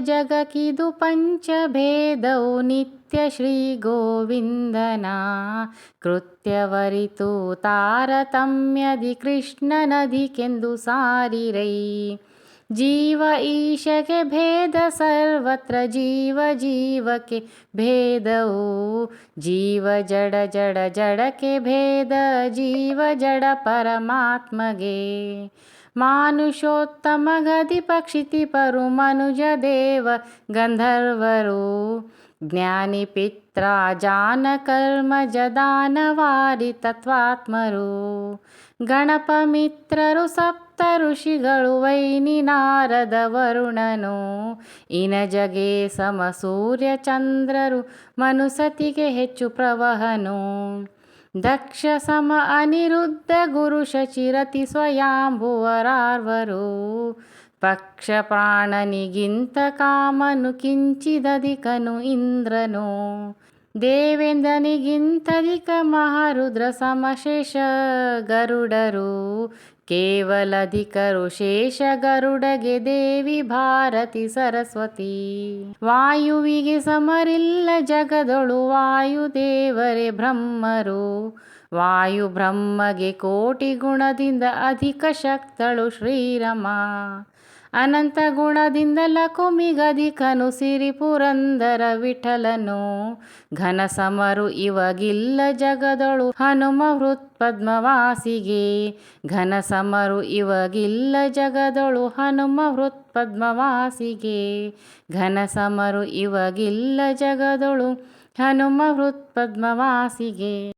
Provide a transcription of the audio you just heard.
ಜಗಕಿದು ಪಂಚಭೇದವು ನಿತ್ಯ ಶ್ರೀ ಗೋವಿಂದನ. ಕೃತ್ಯವರಿತು ತಾರತಮ್ಯದಿ ಕೃಷ್ಣನದಿಕೆಂದು ಸಾರಿರೈ. ಜೀವ ಈಶಗೆ ಭೇದ ಸರ್ವತ್ರ ಜೀವ ಜೀವಕ್ಕೆ ಭೇದವು. ಜೀವ ಜಡ ಜಡ ಜಡಕ್ಕೆ ಭೇದ, ಜೀವ ಜಡ ಪರಮಾತ್ಮಗೆ ಮಾನುಷೋತ್ತಮ ಗದಿ ಪಕ್ಷಿತಿಪರು ಮನುಜ ದೇವ ಗಂಧರ್ವರು ಜ್ಞಾನಿ ಪಿತ್ರ ಜಾನ ಕರ್ಮಜ ದಾನವಾರಿ ತತ್ವಾತ್ಮರು ಗಣಪ ಮಿತ್ರರು ಸಪ್ತ ಋಷಿಗಳು ವೈನಿ ನಾರದ ವರುಣನು ಇನಜಗೆ ಸಮ ಸೂರ್ಯ ಚಂದ್ರರು ಮನುಸತಿಗೆ ಹೆಚ್ಚು ಪ್ರವಹನು ದಕ್ಷ ಸಮ ಅನಿರುದ್ಧ ಗುರು ಶಚಿರತಿ ಸ್ವಯಾಂಭುವರಾರ್ವರು ಪಕ್ಷ ಪ್ರಾಣನಿಗಿಂತ ಕಾಮನು ಕಿಂಚಿದಧಿಕನು ಇಂದ್ರನು ದೇವೇಂದ್ರನಿಗಿಂತಧಿಕ ಮಹಾರುದ್ರ ಸಮಶೇಷ ಗರುಡರು, ಕೇವಲಧಿಕರು ಶೇಷ ಗರುಡಗೆ ದೇವಿ ಭಾರತಿ ಸರಸ್ವತಿ. ವಾಯುವಿಗೆ ಸಮರಿಲ್ಲ ಜಗದೊಳು ವಾಯುದೇವರೇ ಬ್ರಹ್ಮರು. ವಾಯು ಬ್ರಹ್ಮಗೆ ಕೋಟಿ ಗುಣದಿಂದ ಅಧಿಕ ಶಕ್ತಳು ಶ್ರೀರಮ. ಅನಂತ ಗುಣದಿಂದ ಲಕುಮಿಗಧಿಕನು ಸಿರಿ ಪುರಂದರ ವಿಠಲನು. ಘನ ಸಮರು ಇವಗಿಲ್ಲ ಜಗದೊಳು ಹನುಮ ಹೃತ್ಪದ್ಮವಾಸಿಗೆ ಘನ ಸಮರು ಇವಗಿಲ್ಲ ಜಗದೊಳು ಹನುಮ ಹೃತ್ಪದ್ಮವಾಸಿಗೆ ಘನ ಸಮರು ಇವಗಿಲ್ಲ ಜಗದೊಳು ಹನುಮ ಹೃತ್ಪದ್ಮವಾಸಿಗೆ